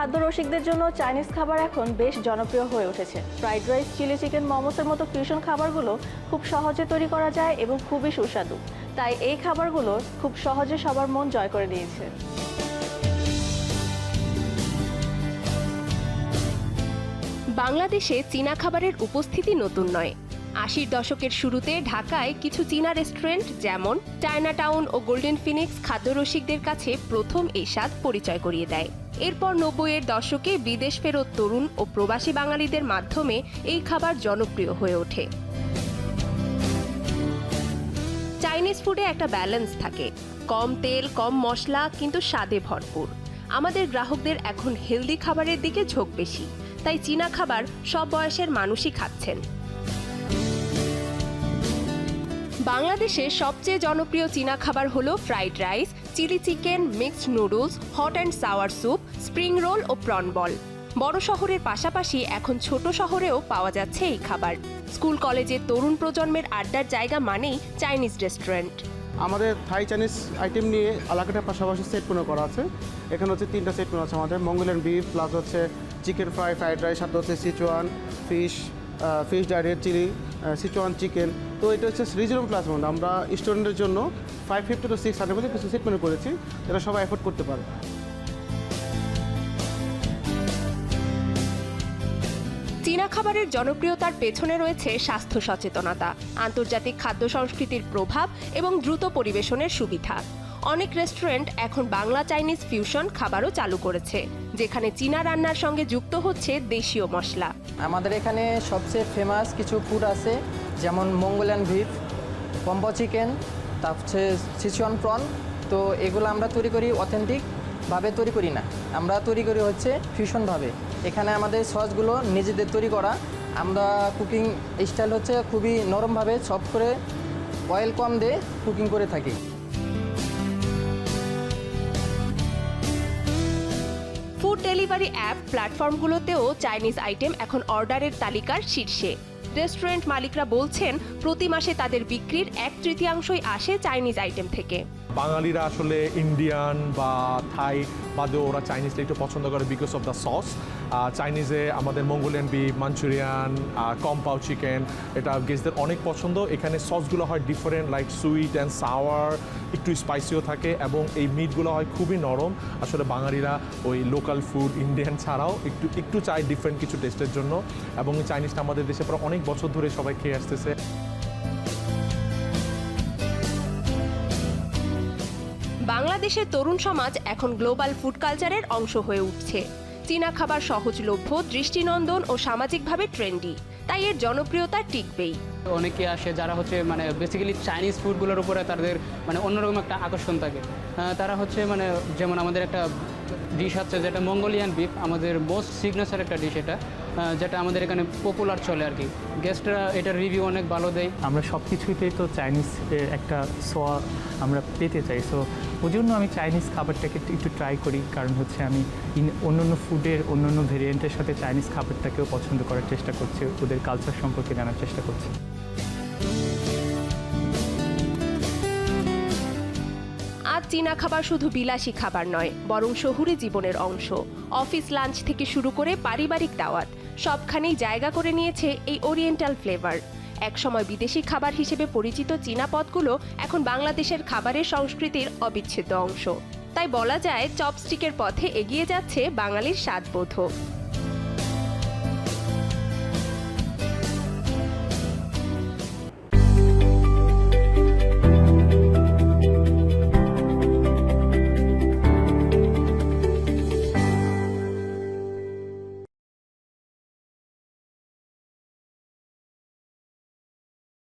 খাদ্য রসিকদের জন্য চাইনিজ খাবার এখন বেশ জনপ্রিয় হয়ে উঠেছে। ফ্রাইড রাইস, চিলি চিকেন, মোমোসের মতো ফিউশন খাবারগুলো খুব সহজে তৈরি করা যায় এবং খুবই সুস্বাদু। তাই এই খাবারগুলো খুব সহজে সবার মন জয় করে নিয়েছে। বাংলাদেশে চীনা খাবারের উপস্থিতি নতুন নয়। আশির দশকের শুরুতে ঢাকায় কিছু চীনা রেস্টুরেন্ট যেমন চায়না টাউন ও গোল্ডেন ফিনিক্স খাদ্যরসিকদের কাছে প্রথম এই স্বাদ পরিচয় করিয়ে দেয়। এরপর নব্বইয়ের দশকে বিদেশ ফেরত তরুণ ও প্রবাসী বাঙালিদের মাধ্যমে এই খাবার জনপ্রিয় হয়ে ওঠে। চাইনিজ ফুডে একটা ব্যালেন্স থাকে। কম তেল, কম মশলা, কিন্তু স্বাদে ভরপুর। আমাদের গ্রাহকদের এখন হেলদি খাবারের দিকে ঝোঁক বেশি। তাই চীনা খাবার সব বয়সের মানুষই খাচ্ছেন। বাংলাদেশে সবচেয়ে জনপ্রিয় চীনা খাবার হলো fried rice, chilli chicken, mixed noodles, hot and sour soup, spring roll O prawn ball. বড় শহরের পাশাপাশি এখন ছোট শহরেও পাওয়া যাচ্ছে এই খাবার। স্কুল কলেজের তরুণ প্রজন্মের আড্ডার জায়গা মানেই চাইনিজ রেস্টুরেন্ট। আমাদের থাই চাইনিজ আইটেম নিয়ে আলাকাটার পাশাপাশি সেট পুরো করা আছে। এখানে হচ্ছে তিনটা সেট পুরো আছে আমাদের। মঙ্গোলিয়ান বিফ প্লাস হচ্ছে চিকেন ফ্রাই, ফ্রাইড রাইস, সাথে হচ্ছে সিচুয়ান, ফিশ ফিশ ডাইরেট চিলি সিচুয়ান চিকেন তো এটা হচ্ছে রিজনেবল প্লাস মধ্যে আমরা স্টুডেন্টের জন্য five fifty to six hundred মধ্যে কিছু সেট করেছি, যেটা সবাই অ্যাফোর্ড করতে পারে চীনা খাবারের জনপ্রিয়তার পেছনে রয়েছে স্বাস্থ্য সচেতনতা, আন্তর্জাতিক খাদ্য সংস্কৃতির প্রভাব এবং দ্রুত পরিবেশনের সুবিধা। অনেক রেস্টুরেন্ট এখন বাংলা চাইনিজ ফিউশন খাবারও চালু করেছে, যেখানে চীনা রান্নার সঙ্গে যুক্ত হচ্ছে দেশীয় মশলা। আমাদের এখানে সবচেয়ে ফেমাস কিছু ফুড আছে, যেমন মঙ্গোলিয়ান বিফ পম্পো চিকেন তার হচ্ছে সিচুয়ান প্রন তো এগুলো আমরা তৈরি করি অথেন্টিকভাবে তৈরি করি না। আমরা তৈরি করি হচ্ছে ফিউশনভাবে এখানে আমাদের সসগুলো নিজেদের তৈরি করা। আমরা কুকিং স্টাইল হচ্ছে খুবই নরমভাবে সফট করে অয়েল কম দিয়ে কুকিং করে থাকি। ফুড ডেলিভারি অ্যাপ প্ল্যাটফর্মগুলোতেও চাইনিজ আইটেম এখন অর্ডারের তালিকার শীর্ষে। রেস্টুরেন্ট মালিকরা বলছেন, প্রতি মাসে তাদের বিক্রির এক তৃতীয়াংশই আসে চাইনিজ আইটেম থেকে। বাঙালিরা আসলে ইন্ডিয়ান বা থাই বাদেও ওরা চাইনিজটা একটু পছন্দ করে বিকজ অফ দ্য সস চাইনিজে আমাদের Mongolian beef Manchurian kung pao chicken এটা গেস্টদের অনেক পছন্দ। এখানে সসগুলো হয় different like sweet and sour একটু স্পাইসিও থাকে এবং এই মিটগুলো হয় খুবই নরম। আসলে বাঙালিরা ওই লোকাল ফুড ইন্ডিয়ান ছাড়াও একটু একটু চাই ডিফারেন্ট কিছু টেস্টের জন্য। এবং চাইনিজটা আমাদের দেশে প্রায় অনেক বছর ধরে সবাই খেয়ে আসতেছে। বাংলাদেশের তরুণ সমাজ এখন গ্লোবাল ফুড কালচারের অংশ হয়ে উঠছে। চীনা খাবার সহজলভ্য, দৃষ্টিনন্দন ও সামাজিকভাবে ট্রেন্ডি। তাই এর জনপ্রিয়তা টিকবেই। অনেকে আসে যারা হচ্ছে মানে বেসিক্যালি চাইনিজ ফুডগুলোর উপরে তাদের মানে অন্যরকম একটা আকর্ষণ থাকে। তারা হচ্ছে মানে যেমন আমাদের একটা ডিশ আছে যেটা মঙ্গোলিয়ান বিফ আমাদের মোস্ট সিগনেচার একটা ডিশ এটা। যেটা আমাদের এখানে পপুলার চলে আর কি। গেস্টরা এটার রিভিউ অনেক ভালো দেয়। আমরা সব কিছুতেই তো চাইনিজ একটা সোয়া আমরা পেতে চাই। সো ওই জন্য আমি চাইনিজ খাবারটাকে একটু- ট্রাই করি। কারণ হচ্ছে আমি অন্য অন্য ফুডের অন্য অন্য ভেরিয়েন্টের সাথে চাইনিজ খাবারটাকেও পছন্দ করার চেষ্টা করছি। ওদের কালচার সম্পর্কে জানার চেষ্টা করছি। আজ চীনা খাবার শুধু বিলাসী খাবার নয় বরং শহুরে জীবনের অংশ। অফিস লাঞ্চ থেকে শুরু করে পারিবারিক দাওয়াত। সবখানেই জায়গা করে নিয়েছে এই ওরিয়েন্টাল ফ্লেভার। একসময় বিদেশি খাবার হিসেবে পরিচিত চীনা পদগুলো এখন বাংলাদেশের খাবারের সংস্কৃতির অবিচ্ছেদ্য অংশ। তাই বলা যায়, চপস্টিকের পথে এগিয়ে যাচ্ছে বাঙালির স্বাদবোধ